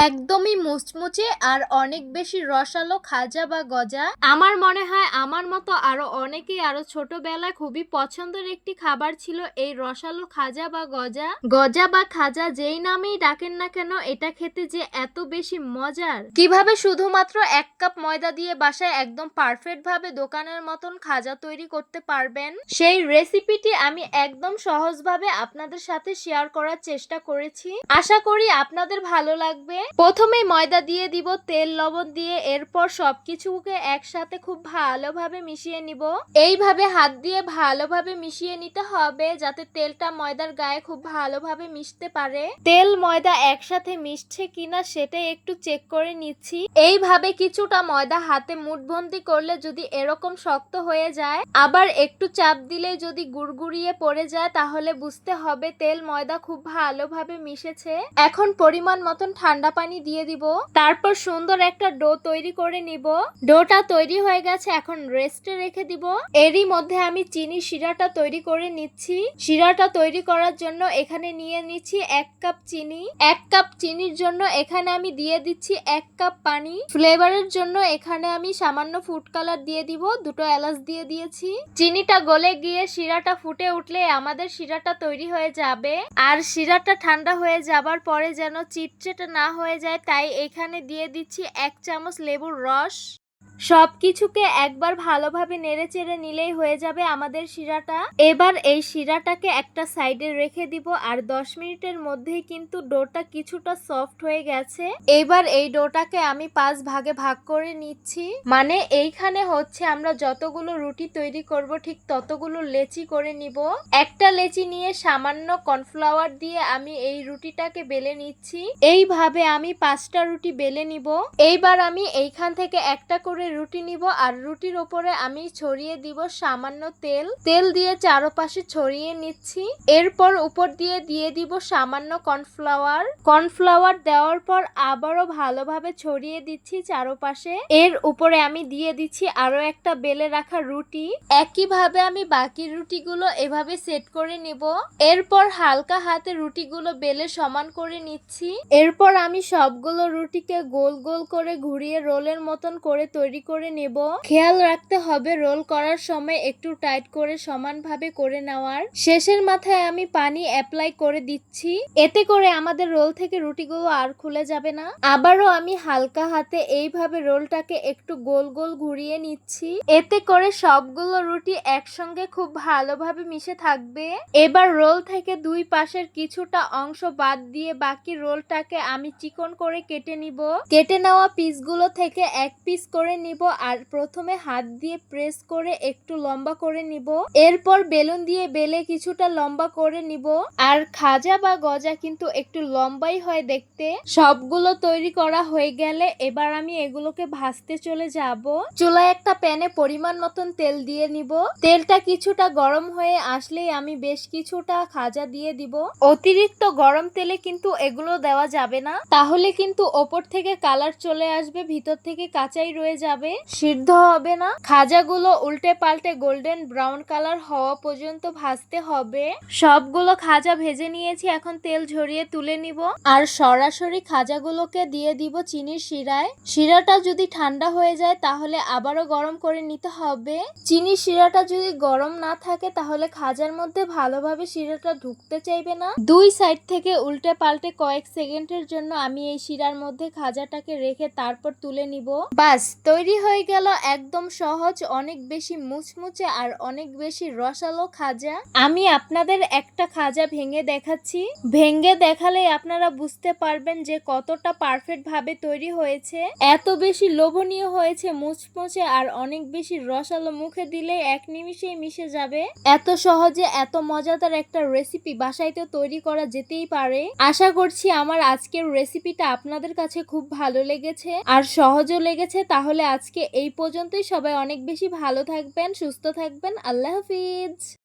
একদমই মুচমুচে আর অনেক বেশি রসালো খাজা বা গজা। আমার মনে হয় আমার মতো আরও অনেকেই আরও ছোটবেলায় খুবই পছন্দের একটি খাবার ছিল এই রসালো খাজা বা গজা। গজা বা খাজা যেই নামেই ডাকেন না কেন এটা খেতে যে এত বেশি মজার। কীভাবে শুধুমাত্র এক কাপ ময়দা দিয়ে বাসায় একদম পারফেক্ট ভাবে দোকানের মতন খাজা তৈরি করতে পারবেন সেই রেসিপিটি আমি একদম সহজভাবে আপনাদের সাথে শেয়ার করার চেষ্টা করেছি। আশা করি আপনাদের ভালো লাগবে। প্রথমেই ময়দা দিয়ে দিব, তেল, লবণ দিয়ে, এরপর সবকিছুকে একসাথে খুব ভালোভাবে মিশিয়ে নিব। এইভাবে হাত দিয়ে ভালোভাবে মিশিয়ে নিতে হবে যাতে তেলটা ময়দার গায়ে খুব ভালোভাবে মিশতে পারে। তেল, ময়দা একসাথে মিশছে কিনা সেটাই একটু চেক করে নিচ্ছি। এইভাবে কিছুটা ময়দা হাতে মুঠবন্দি করলে যদি এরকম শক্ত হয়ে যায়, আবার একটু চাপ দিলে যদি গুড়গুড়িয়ে পড়ে যায়, তাহলে বুঝতে হবে তেল, ময়দা খুব ভালোভাবে মিশেছে। এখন পরিমাণ মতন ঠান্ডা পানি দিয়ে দিব। তারপর সুন্দর একটা ডো তৈরি করে নিব। ডোটা তৈরি হয়ে গেছে, এখন রেস্টে রেখে দিব। এরই মধ্যে আমি চিনি শিরাটা তৈরি করে নিচ্ছি। শিরাটা তৈরি করার জন্য এখানে নিয়ে নিচ্ছি এক কাপ চিনি। এক কাপ চিনির জন্য এখানে আমি দিয়ে দিচ্ছি এক কাপ পানি। ফ্লেভারের জন্য এখানে আমি সামান্য ফুড কালার দিয়ে দিব, দুটো এলাচ দিয়ে দিয়েছি। চিনিটা গলে গিয়ে শিরাটা ফুটে উঠলে আমাদের শিরাটা তৈরি হয়ে যাবে। আর শিরাটা ঠান্ডা হয়ে যাবার পরে যেন চিটচেটে না হয়ে যায় তাই এখানে দিয়ে দিচ্ছি এক চামচ লেবুর রস। সব কিছুকে একবার ভালোভাবে নেড়ে চেড়ে নিলেই হয়ে যাবে আমাদের শিরাটা। এবার এই শিরাটাকে একটা সাইডে রেখে দিব, আর দশ মিনিটের মধ্যেই কিন্তু ডোটা কিছুটা সফট হয়ে গেছে। এবার এই ডোটাকে আমি পাঁচ ভাগে ভাগ করে নিচ্ছি। মানে এইখানে হচ্ছে আমরা যতগুলো রুটি তৈরি করব, ঠিক ততগুলো লেচি করে নিব। একটা লেচি নিয়ে সামান্য কর্নফ্লাওয়ার দিয়ে আমি এই রুটিটাকে বেলে নিচ্ছি। এইভাবে আমি পাঁচটা রুটি বেলে নিব। এইবার আমি এইখান থেকে একটা করে রুটি নিব আর রুটির ওপরে আমি ছড়িয়ে দিব সামান্য তেল। তেল দিয়ে চারপাশে ছড়িয়ে নিচ্ছি। এরপর উপর দিয়ে দিয়ে দিব সামান্য কর্নফ্লাওয়ার। কর্নফ্লাওয়ার দেওয়ার পর আবারও ভালোভাবে ছড়িয়ে দিচ্ছি চারপাশে। এর উপরে আমি দিয়ে দিচ্ছি আরও একটা বেলে রাখা রুটি। একইভাবে আমি বাকি রুটিগুলো এভাবে সেট করে নিব। এরপর হালকা হাতে রুটিগুলো বেলে সমান করে নিচ্ছি। এরপর আমি সবগুলো রুটিকে গোল গোল করে ঘুরিয়ে রোলের মতন করে তৈরি করে নেব। খেয়াল রাখতে হবে, রোল করার সময় একটু টাইট করে সমানভাবে করে নেওয়ার। শেষের মাথায় আমি পানি অ্যাপ্লাই করে দিচ্ছি। এতে করে আমাদের রোল থেকে রুটিগুলো আর খুলে যাবে না। আবারও আমি হালকা হাতে এইভাবে রোলটাকে একটু গোল গোল ঘুরিয়ে নিচ্ছি। এতে করে সবগুলো রুটি একসঙ্গে খুব ভালোভাবে মিশে থাকবে। এবার রোল থেকে দুই পাশের কিছুটা অংশ বাদ দিয়ে বাকি রোলটাকে আমি চিকন করে কেটে নিব। কেটে নেওয়া পিসগুলো থেকে এক পিস করে নিব আর প্রথমে হাত দিয়ে প্রেস করে একটু লম্বা করে নিব। এরপর বেলুন দিয়ে বেলে কিছুটা লম্বা করে নিব। আর খাজা বা গজা কিন্তু একটু লম্বাই হয় দেখতে। সবগুলো তৈরি করা হয়ে গেলে এবার আমি এগুলোকে ভাজতে চলে যাব। চুলায় একটা প্যানে পরিমাণ মতন তেল দিয়ে নিব। তেলটা কিছুটা গরম হয়ে আসলেই আমি বেশ কিছুটা খাজা দিয়ে দিব। অতিরিক্ত গরম তেলে কিন্তু এগুলো দেওয়া যাবে না। তাহলে কিন্তু ওপর থেকে কালার চলে আসবে, ভিতর থেকে কাঁচাই রয়ে যাবে। সিদ্ধ হবে না? খাজাগুলো উল্টে পাল্টে গোল্ডেন ব্রাউন কালার হওয়া পর্যন্ত ভাজতে হবে। সবগুলো খাজা ভেজে নিয়েছি, এখন তেল ঝরিয়ে তুলে নিব। আর সরাসরি খাজাগুলোকে দিয়ে দিব চিনির শিরায়। শিরাটা যদি ঠান্ডা হয়ে যায়, তাহলে আবারও গরম করে নিতে হবে। চিনির শিরাটা যদি গরম না থাকে, তাহলে খাজার মধ্যে ভালোভাবে শিরাটা ঢুকতে চাইবে না। দুই সাইড থেকে উল্টে পাল্টে কয়েক সেকেন্ডের জন্য আমি এই শিরার মধ্যে খাজাটাকে রেখে তারপর তুলে নিব। বাস তৈরি হয়ে গেল একদম সহজ, অনেক বেশি মুচমুচে আর অনেক বেশি রসালো খাজা। আমি আপনাদের একটা খাজা ভেঙে দেখাচ্ছি। ভেঙে দেখালে আপনারা বুঝতে পারবেন যে কতটা পারফেক্ট ভাবে তৈরি হয়েছে। এত বেশি লোভনীয় হয়েছে মুচমুচে আর অনেক বেশি রসালো মুখে দিলে এক নিমিষেই মিশে যাবে। এত সহজে, এত মজাদার একটা রেসিপি বাসায় তো তৈরি করা যেতেই পারে। আশা করছি আমার আজকের রেসিপিটা আপনাদের কাছে খুব ভালো লেগেছে। আর সহজও লেগেছে, তাহলে আজকে এই পর্যন্তই। সবাই অনেক বেশি ভালো থাকবেন সুস্থ থাকবেন। আল্লাহ হাফিজ।